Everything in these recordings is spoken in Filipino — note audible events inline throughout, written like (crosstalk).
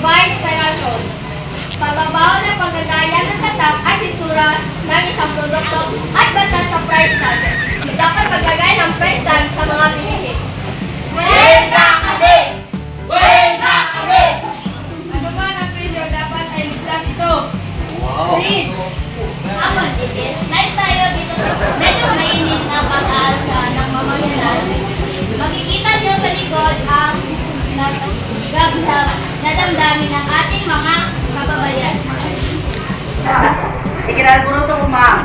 revised penal code. Pagbabaho ng paggagaya ng tatak at sitsura ng isang produkto at batas sa price tag. Dapat paglagay ng price tag sa mga bilihin. Ano man ang presyo, dapat ay ligtas ito. Please. Ako, Jesse. Live tayo dito sa medyo mainit na pag-asa ng mamamayan. Makikita niyo sa likod ang nagabdam na damdamin ng ating mga kababayan. Sige na, buruto ko, ma'am.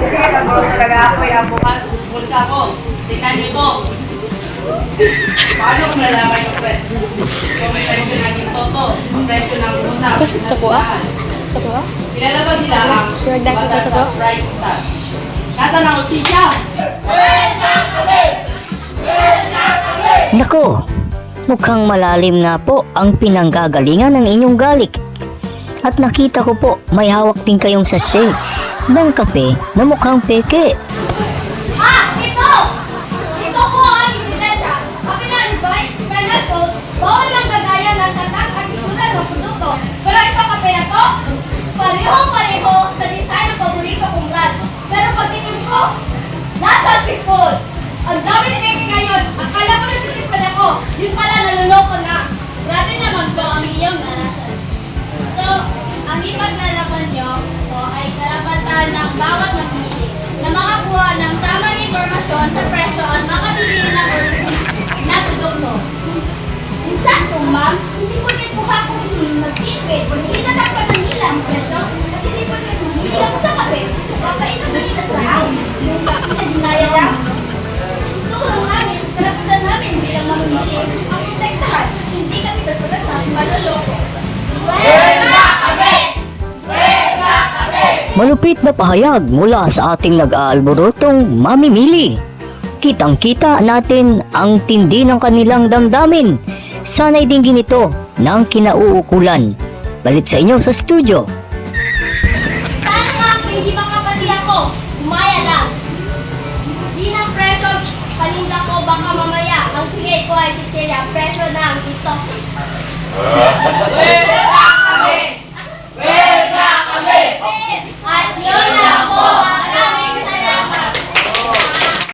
Sige, nagburuto talaga ako. Yung bukas, bulsa ko. Tingnan niyo to. Paano kung nalaman yung pre? Kung may presyo naging toto, ang presyo ng utang. Kasi sa kuha? Sa kuha? Ilalaban nila ang batas sa price tag. Nasa ng ustisya? Nako, mukhang malalim na po ang pinanggagalingan ng inyong galik. At nakita ko po, may hawak din kayong sachet ng kape na mukhang peke. Ah! Ito! Ito po ang ebidensya. Sabi ng revised penal code, bawal ang gagaya ng tatak at isulat ng produkto. Pero ito kape na to, pareho-pareho sa design ng paborito kong brand. Pero pagtingin ko, nasa sipon. Ang dami peke ngayon. Akala ko na sipon ako. Yun pala Malupit na pahayag mula sa ating nag-aalborotong mamimili. Kitang-kita natin ang tindi ng kanilang damdamin. Sana'y dinggin ito ng kinauukulan. Balit sa inyo sa studio. Sana nga hindi makapati ako, umaya lang. Di ng presyo, paninda ko baka mamaya. Ang sige ko ay si Cheria, presyo na ang dito. (laughs)